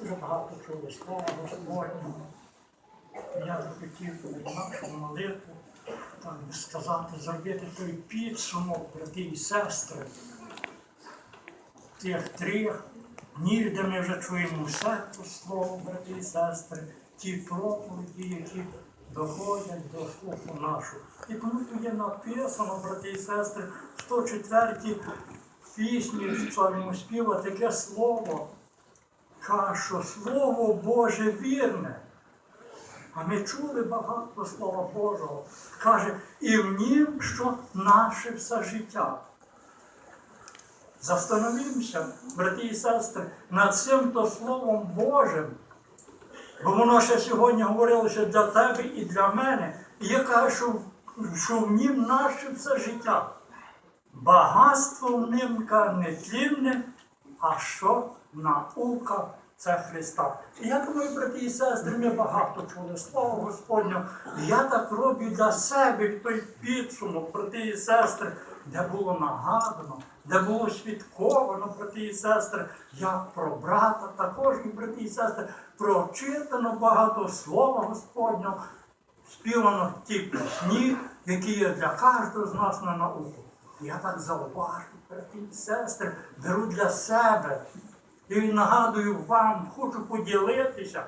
Дуже багато чули слова Господнього. Я хотів нашу молитву би сказати, зробити той підсумок, брати і сестри, тих трьох днів, де ми вже чуємо все то слово, брати і сестри, ті проповіді, які доходять до слуху нашого. І тут є написано, брати і сестри, 104 пісні в псалму співа таке слово, що Слово Боже вірне. А ми чули багато Слова Божого. Каже, і в нім, що наше все життя. Застановімося, брати і сестри, над цим то Словом Божим. Бо воно ще сьогодні говорило, що для тебе і для мене. І я кажу, що в нім наше все життя. Багатство в ним не тлінне, а що наука це Христа. І я думаю, брати і сестри, ми багато чули Слово Господнього. Я так роблю для себе той підсумок, брати і сестри, де було нагадано, де було свідковано, брати і сестри, як про брата, також і брати і сестри, прочитано багато Слова Господнього, співано ті пісні, які є для кожного з нас на науку. Я так зауважу, брати і сестри, беру для себе. І нагадую вам, хочу поділитися.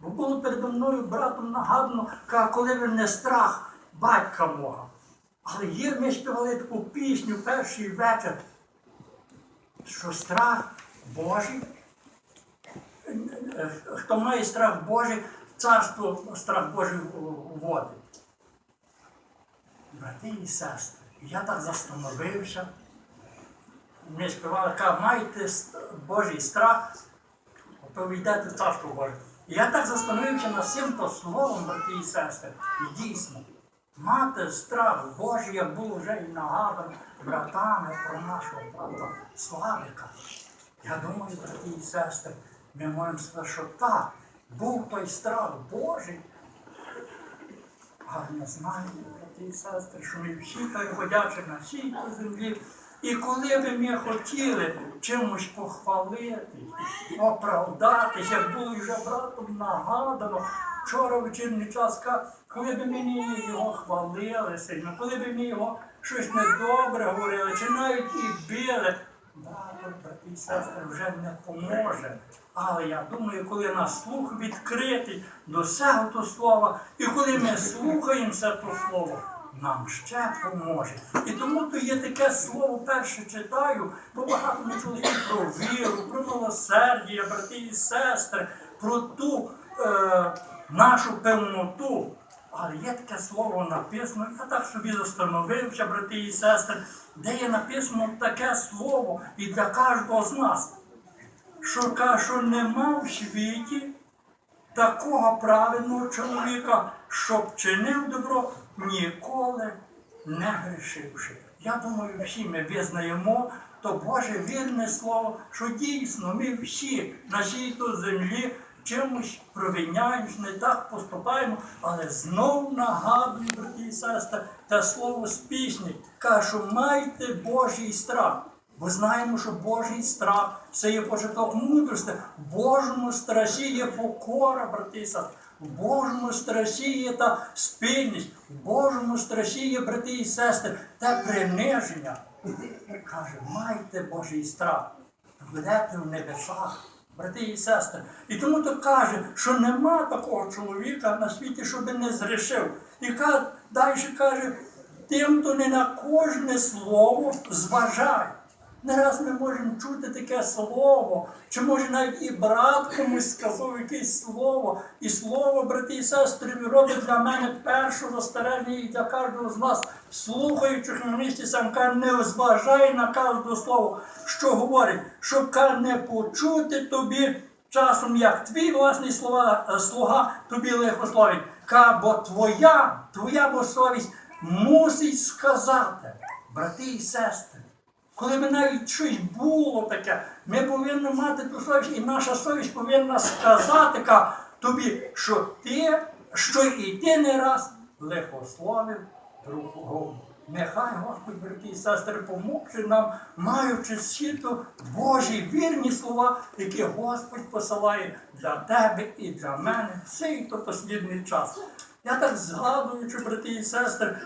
Бо було передо мною братом нагадано, коли він не страх батька мого. Але є, ми співали таку пісню перший вечір, що страх Божий, хто має страх Божий, царство страх Божий вводить. Брати і сестри, я так застановився. Ми співали, каже, майте Божий страх, то ви йдете в царство Боже. І я так застановився над цим то словом, брати і сестри. І дійсно, мати страх Божий, як було вже і нагадано братами про нашого брата Славика. Я думаю, брати і сестри, ми можемо сказати, що так, був той страх Божий. Але не знаємо, брати сестри, що ми всі переходячи на всій землі. І коли би ми хотіли чимось похвалити, оправдатися, як було вже братом нагадано, вчора вечірній час, коли б ми його хвалили сильно, коли б ми його щось недобре говорили, чи навіть і били, брато, брати і сестри, вже не поможе. Але я думаю, коли наш слух відкритий до всього то слова, і коли ми слухаємо це то слово, нам ще поможе. І тому то є таке слово перше читаю, бо багато ми чули про віру, про милосердя, брати і сестри, про ту е, нашу певноту. Але є таке слово написано, я так собі застановився, брати і сестри, де є написано таке слово і для кожного з нас, що каже, нема в світі такого правильного чоловіка, щоб чинив добро, ніколи не грішивши. Я думаю, всі ми визнаємо то Боже вірне слово, що дійсно ми всі на цій землі чимось провиняємось, не так поступаємо, але знов нагадую, брати і сестри, те слово з пісні, каже, майте Божий страх. Бо знаємо, що Божий страх це є початок мудрості. В Божому страсі є покора, брати і сестри. В Божому страсі є та спільність, в Божому страсі є, брати і сестри, те приниження. Каже, майте Божий страх, будете в небесах, брати і сестри. І тому то каже, що нема такого чоловіка на світі, щоб не зрішив. І далі каже, тим, хто не на кожне слово зважає. Не раз ми можемо чути таке слово, чи може навіть і брат комусь сказав якесь слово, і слово, брати і сестри, робить для мене першу застереження і для кожного з нас, слухаючих на місці сам каже, не зважай на кожне слово, що говорить, щоб не почути тобі часом, як твій власний слова, е, слуга тобі лихословить. Ка, бо твоя, твоя бо совість мусить сказати, брати і сестри. Коли б навіть щось було таке, ми повинні мати ту совість, і наша совість повинна сказати тобі, що ти, що і не раз лихословив другого. Нехай Господь, брати і сестри, поможе нам, маючи світу Божі вірні слова, які Господь посилає для тебе і для мене в цей то послідний час. Я так згадуючи, брати і сестри,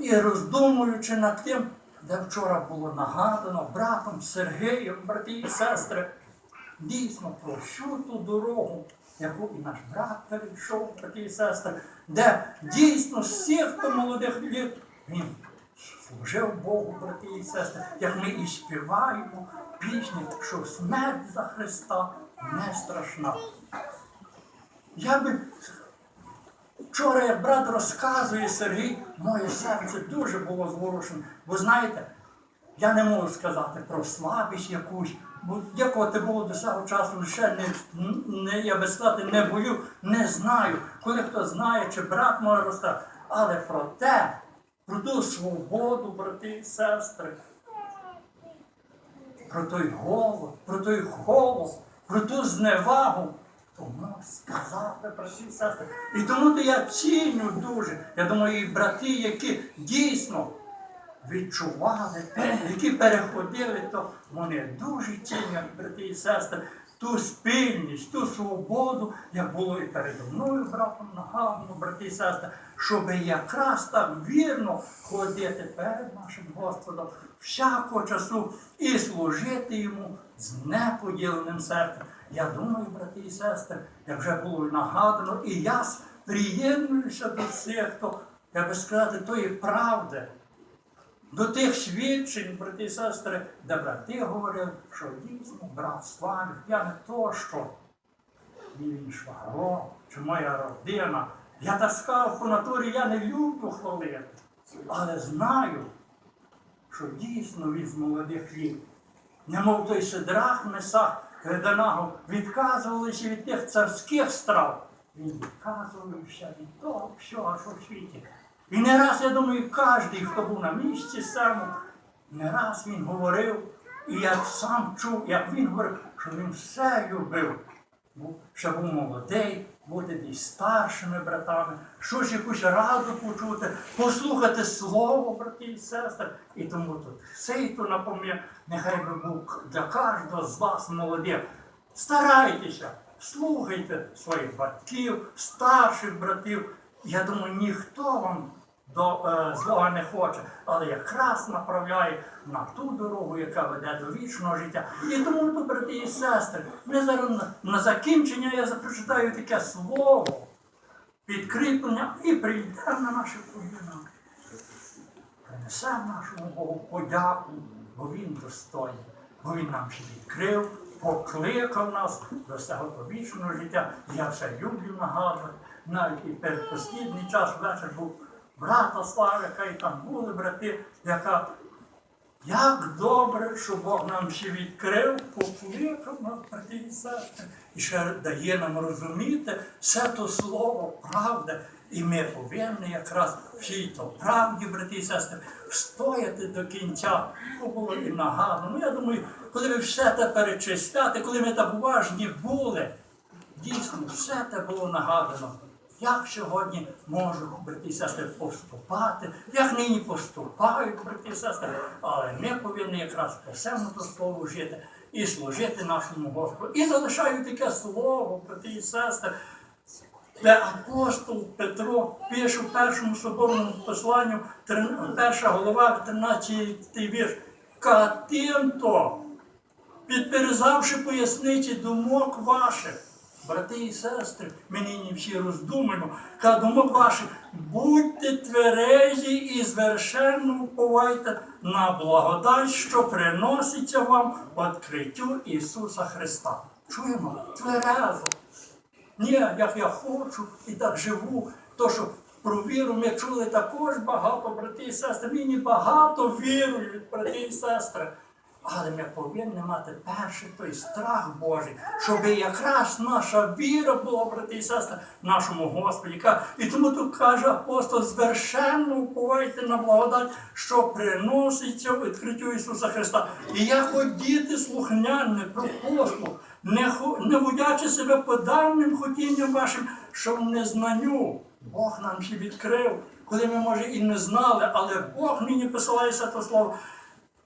і роздумуючи над тим, де вчора було нагадано братом Сергієм, брати і сестри, дійсно про всю ту дорогу, яку і наш брат перейшов, брати і сестри, де дійсно всіх хто молодих літ він служив Богу, брати і сестри, як ми і співаємо пісні, що смерть за Христа не страшна. Я би Вчора, як брат розказує Сергій, моє серце дуже було зворушене. Бо знаєте, я не можу сказати про слабість якусь, бо дякувати Богу до цього часу ще не, не я би сказати, не бою, не знаю. Коли хто знає, чи брат може розказати. Але про те, про ту свободу, брати і сестри, про той голод, про той голос, про ту зневагу. Тому сказати, брати і сестри. І тому то я ціню дуже. Я думаю, і брати, які дійсно відчували, які переходили, то вони дуже цінять, брати і сестри, ту спільність, ту свободу, як було і передо мною, братом нагадано, брати і сестри, щоб якраз так вірно ходити перед нашим Господом всякого часу і служити йому з неподіленим серцем. Я думаю, брати і сестри, як вже було нагадано, і я приєднуюся до всіх, хто, як би сказати, тої правди, до тих свідчень, брати і сестри, де брати говорили, що дійсно брат славить, я не то, що він швагро, чи моя родина. Я так сказав, по натурі я не люблю хвалити, але знаю, що дійсно він з молодих літ. Немов той Сидрах Месах Геданаго відказувалися від тих царських страв. Він відказувався від того всього, що в світі. І не раз, я думаю, кожен, хто був на місці саме, не раз він говорив, і я сам чув, як він говорив, що він все любив. Був, ще був молодий, бути десь старшими братами, щось якусь раду почути, послухати слово, брати і сестри. І тому тут цей то напом'я, нехай би був для кожного з вас молодих. Старайтеся, слухайте своїх батьків, старших братів. Я думаю, ніхто вам до е, злого не хоче, але якраз направляє на ту дорогу, яка веде до вічного життя. І тому, то, брати і сестри, ми зараз на, на закінчення я прочитаю таке слово, підкріплення і прийдемо на наші коліна. Принесемо нашому Богу подяку, бо Він достойний, бо Він нам ще відкрив, покликав нас до цього вічного життя. Я все люблю нагадувати. Навіть і передпослідній час вечір був брата Славика, і там були брати, яка як добре, що Бог нам ще відкрив, покликав нас, брати і сестри, і ще дає нам розуміти все то слово правда. І ми повинні якраз всій то правді, брати і сестри, встояти до кінця. Було і нагадано. Ну, я думаю, коли ви все те перечисляти, коли ми так уважні були, дійсно все те було нагадано. Як сьогодні можуть брати і сестри поступати, як нині поступають брати і сестри, але ми повинні якраз по всьому то слову жити і служити нашому Господу. І залишаю таке слово, брати і сестри, де апостол Петро пише в першому соборному посланню, перша голова, 13 вірш, Катимто, підперезавши поясниці думок ваших. Брати і сестри, ми нині всі роздумаємо, ка думок ваших, будьте тверезі і звершенно уповайте на благодать, що приноситься вам відкриттю Ісуса Христа. Чуємо? Тверезо. Ні, як я хочу і так живу, то що про віру ми чули також багато, брати і сестри. Мені багато вірують, брати і сестри. Але ми повинні мати перший той страх Божий, щоб якраз наша віра була, брати і сестри, нашому Господі. І тому тут каже апостол, звершенно уповайте на благодать, що приноситься в відкриттю Ісуса Христа. І я ходіти слухняне про послуг, не, не водячи себе по давнім хотінням вашим, що в незнанню Бог нам ще відкрив коли ми, може, і не знали, але Бог нині посилає то слово.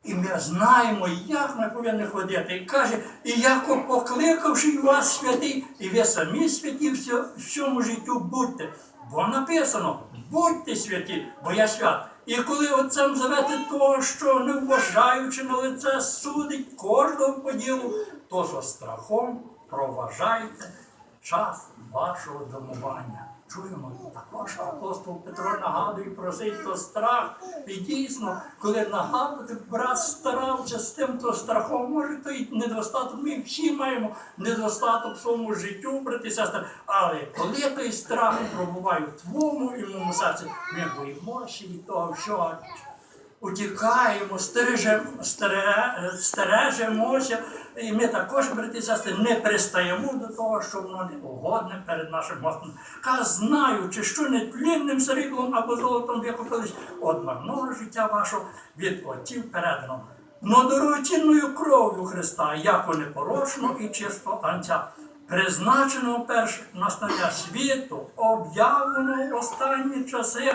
І ми знаємо, як ми повинні ходити. І каже, і як покликавши вас святий, і ви самі святі в всьо- всьому життю будьте. Бо написано, будьте святі, бо я свят. І коли отцем зовете того, що не вважаючи на лице судить кожного по ділу, то за страхом проважайте час вашого домування. Чуємо також апостол Петро нагадує про цей то страх. І дійсно, коли нагадувати, брат старався з тим то страхом, може, то й недостаток. Ми всі маємо недостаток в своєму життю, брати і сестри. Але коли той страх пробуває в твоєму і моєму серці, ми боїмося від того всього утікаємо, стережемо, стережемося, і ми також, брати сестри, не пристаємо до того, що воно не угодне перед нашим Господом. Ка знаючи, що не тлінним сріблом або золотом викупились, одного життя вашого від отців передано. Но дорогоцінною кров'ю Христа, яко непорочно і чисто анця, призначеного перш настання світу, об'явлено останні часи.